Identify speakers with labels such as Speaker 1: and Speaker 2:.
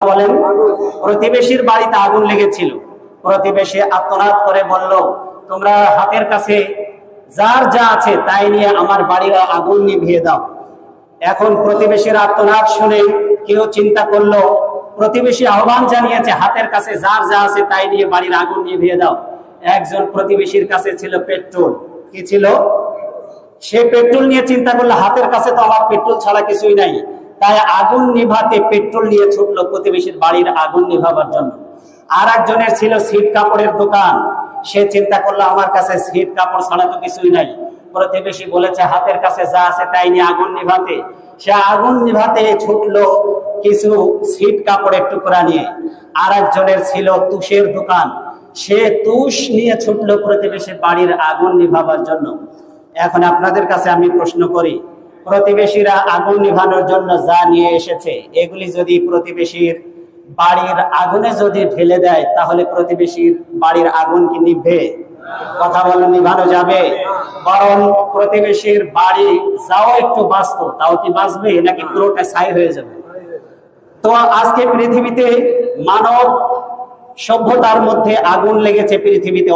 Speaker 1: বলেন, প্রতিবেশীর বাড়িতে আগুন লেগেছিল। প্রতিবেশী আত্মনাদ করে বলল, তোমরা হাতের কাছে যার যা আছে তাই নিয়ে আমার বাড়ির আগুন নিভিয়ে দাও। এখন প্রতিবেশীর আত্মনাদ শুনে কেউ চিন্তা করল, প্রতিবেশী আহ্বান জানিয়েছে, হাতের কাছে যার যা আছে তাই নিয়ে বাড়ির আগুন নিভিয়ে দাও। একজন প্রতিবেশীর কাছে ছিল পেট্রোল। কি ছিল? সে পেট্রোল নিয়ে চিন্তা করল, হাতের কাছে তো আমার পেট্রোল ছাড়া কিছুই নাই। তাই আগুন নিভাতে পেট্রোল নিয়ে ছুটলো প্রতিবেশীর বাড়ির আগুন নিভাবার জন্য। আর একজনের ছিল সিট কাপড়ের দোকান। সে চিন্তা করল, আমার কাছে সিট কাপড় ছাড়া তো কিছুই নাই। প্রতিবেশী বলেছে, হাতের কাছে যা আছে তাই নিয়ে আগুন নিভাতে। সে আগুন নিভাতে ছুটলো কিছু সিট কাপড়ের টুকরা নিয়ে। আর একজনের ছিল তুষের দোকান। সে তুষ নিয়ে ছুটলো প্রতিবেশীর বাড়ির আগুন নিভাবার জন্য। এখন আপনাদের কাছে আমি প্রশ্ন করি প্রতিবেশীরা আগুন নিভানোর জন্য যা নিয়ে এসেছে, এগুলি যদি প্রতিবেশীর বাড়ির আগুনে যদি ঢেলে দেয়, তাহলে প্রতিবেশীর বাড়ির আগুন কি নিভবে? কথা বলো নিভানো যাবে। বরং প্রতিবেশীর বাড়ি যাও একটু বাঁচতো, তাও কি বাঁচবে নাকি পুরোটা ছাই হয়ে যাবে? তো আজকে পৃথিবীতে মানব সভ্যতার মধ্যে আগুন লেগেছে, পৃথিবীতে